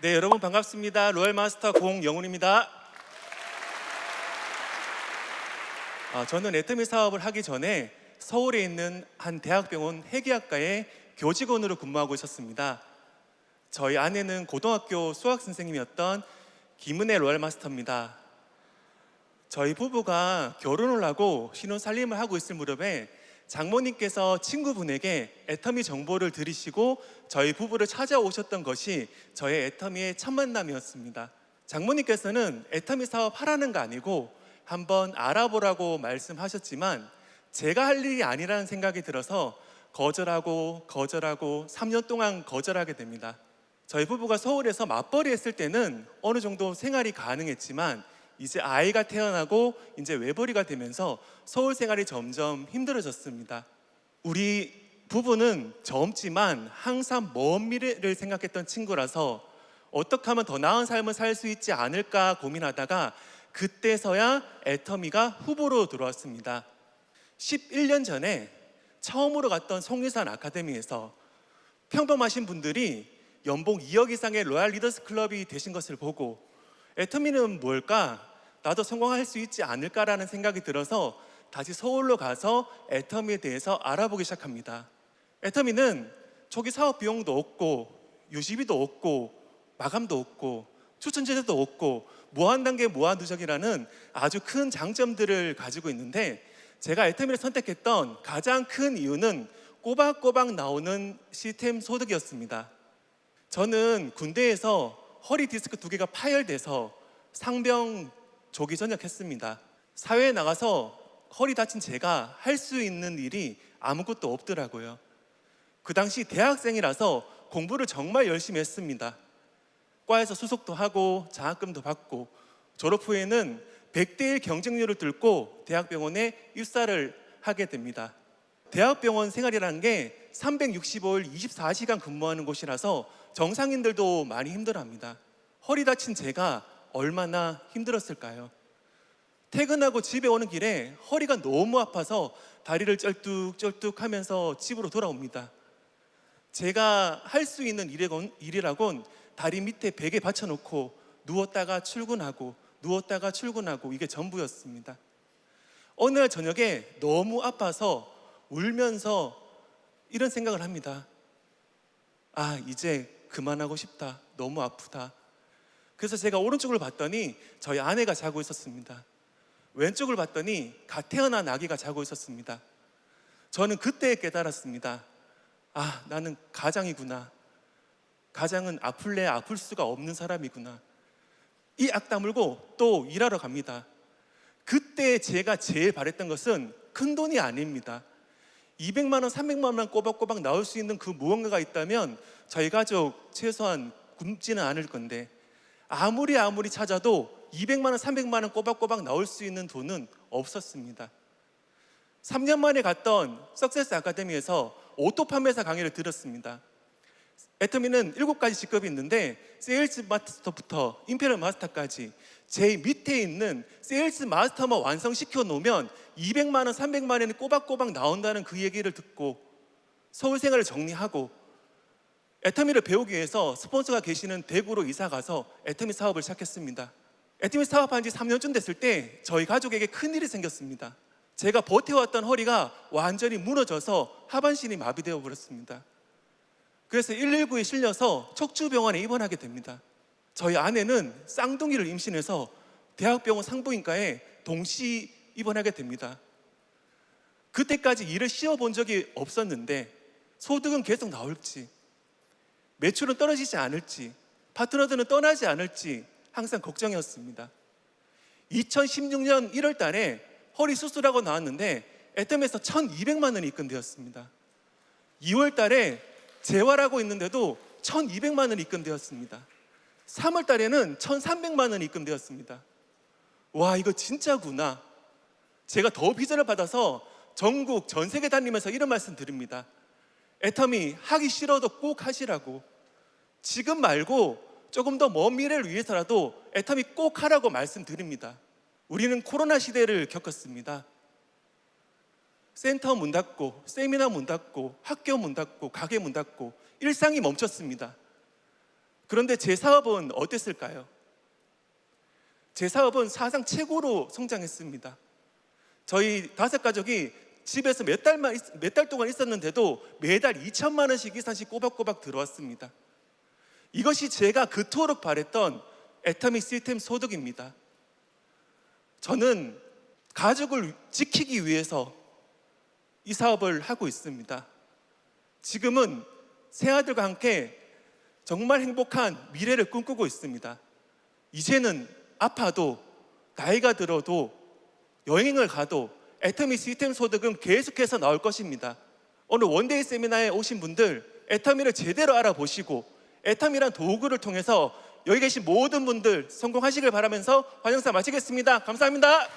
네, 여러분 반갑습니다. 로얄 마스터 공영훈입니다. 아, 저는 애터미 사업을 하기 전에 서울에 있는 한 대학병원 회계학과의 교직원으로 근무하고 있었습니다. 저희 아내는 고등학교 수학 선생님이었던 김은혜 로얄 마스터입니다. 저희 부부가 결혼을 하고 신혼 살림을 하고 있을 무렵에 장모님께서 친구분에게 애터미 정보를 들으시고 저희 부부를 찾아오셨던 것이 저의 애터미의 첫 만남이었습니다. 장모님께서는 애터미 사업 하라는 거 아니고 한번 알아보라고 말씀하셨지만 제가 할 일이 아니라는 생각이 들어서 거절하고 거절하고 3년 동안 거절하게 됩니다. 저희 부부가 서울에서 맞벌이 했을 때는 어느 정도 생활이 가능했지만 이제 아이가 태어나고 이제 외벌이가 되면서 서울 생활이 점점 힘들어졌습니다. 우리 부부는 젊지만 항상 먼 미래를 생각했던 친구라서 어떻게 하면 더 나은 삶을 살 수 있지 않을까 고민하다가 그때서야 애터미가 후보로 들어왔습니다. 11년 전에 처음으로 갔던 송리산 아카데미에서 평범하신 분들이 연봉 2억 이상의 로얄 리더스 클럽이 되신 것을 보고 애터미는 뭘까? 나도 성공할 수 있지 않을까라는 생각이 들어서 다시 서울로 가서 애터미에 대해서 알아보기 시작합니다. 애터미는 초기 사업 비용도 없고 유지비도 없고 마감도 없고 추천 제도도 없고 무한 단계 무한 누적이라는 아주 큰 장점들을 가지고 있는데 제가 애터미를 선택했던 가장 큰 이유는 꼬박꼬박 나오는 시스템 소득이었습니다. 저는 군대에서 허리 디스크 두 개가 파열돼서 상병 조기 전역했습니다. 사회에 나가서 허리 다친 제가 할 수 있는 일이 아무것도 없더라고요. 그 당시 대학생이라서 공부를 정말 열심히 했습니다. 과에서 수속도 하고 장학금도 받고 졸업 후에는 100대1 경쟁률을 뚫고 대학병원에 입사를 하게 됩니다. 대학병원 생활이라는 게 365일 24시간 근무하는 곳이라서 정상인들도 많이 힘들어합니다. 허리 다친 제가 얼마나 힘들었을까요? 퇴근하고 집에 오는 길에 허리가 너무 아파서 다리를 쩔뚝쩔뚝 하면서 집으로 돌아옵니다. 제가 할 수 있는 일이라곤 다리 밑에 베개 받쳐놓고 누웠다가 출근하고 누웠다가 출근하고 이게 전부였습니다. 어느 날 저녁에 너무 아파서 울면서 이런 생각을 합니다. 아, 이제 그만하고 싶다. 너무 아프다. 그래서 제가 오른쪽을 봤더니 저희 아내가 자고 있었습니다. 왼쪽을 봤더니 갓 태어난 아기가 자고 있었습니다. 저는 그때 깨달았습니다. 아, 나는 가장이구나. 가장은 아플래 아플 수가 없는 사람이구나. 이 악 다물고 또 일하러 갑니다. 그때 제가 제일 바랬던 것은 큰 돈이 아닙니다. 200만 원, 300만 원 꼬박꼬박 나올 수 있는 그 무언가가 있다면 저희 가족 최소한 굶지는 않을 건데 아무리 아무리 찾아도 200만 원, 300만 원 꼬박꼬박 나올 수 있는 돈은 없었습니다. 3년 만에 갔던 석세스 아카데미에서 오토 판매사 강의를 들었습니다. 애터미는 7가지 직업이 있는데 세일즈 마스터부터 임페리얼 마스터까지 제일 밑에 있는 세일즈 마스터만 완성시켜 놓으면 200만 원, 300만 원이 꼬박꼬박 나온다는 그 얘기를 듣고 서울 생활을 정리하고 애터미를 배우기 위해서 스폰서가 계시는 대구로 이사 가서 애터미 사업을 시작했습니다. 애터미 사업한 지 3년쯤 됐을 때 저희 가족에게 큰 일이 생겼습니다. 제가 버텨왔던 허리가 완전히 무너져서 하반신이 마비되어 버렸습니다. 그래서 119에 실려서 척추병원에 입원하게 됩니다. 저희 아내는 쌍둥이를 임신해서 대학병원 산부인과에 동시 입원하게 됩니다. 그때까지 일을 쉬어본 적이 없었는데 소득은 계속 나올지 매출은 떨어지지 않을지 파트너들은 떠나지 않을지 항상 걱정이었습니다. 2016년 1월 달에 허리 수술하고 나왔는데 애텀에서 1,200만 원이 입금되었습니다. 2월 달에 재활하고 있는데도 1,200만 원이 입금되었습니다. 3월 달에는 1,300만 원이 입금되었습니다. 와, 이거 진짜구나. 제가 더 비전을 받아서 전국 전 세계 다니면서 이런 말씀 드립니다. 애터미 하기 싫어도 꼭 하시라고. 지금 말고 조금 더 먼 미래를 위해서라도 애터미 꼭 하라고 말씀드립니다. 우리는 코로나 시대를 겪었습니다. 센터 문 닫고, 세미나 문 닫고, 학교 문 닫고, 가게 문 닫고, 일상이 멈췄습니다. 그런데 제 사업은 어땠을까요? 제 사업은 사상 최고로 성장했습니다. 저희 다섯 가족이 집에서 몇 달만 몇 달 동안 있었는데도 매달 2천만 원씩 이상씩 꼬박꼬박 들어왔습니다. 이것이 제가 그토록 바랬던 애터미 시스템 소득입니다. 저는 가족을 지키기 위해서 이 사업을 하고 있습니다. 지금은 새 아들과 함께 정말 행복한 미래를 꿈꾸고 있습니다. 이제는 아파도 나이가 들어도 여행을 가도 애터미 시스템 소득은 계속해서 나올 것입니다. 오늘 원데이 세미나에 오신 분들 애터미를 제대로 알아보시고 애터미란 도구를 통해서 여기 계신 모든 분들 성공하시길 바라면서 환영사 마치겠습니다. 감사합니다.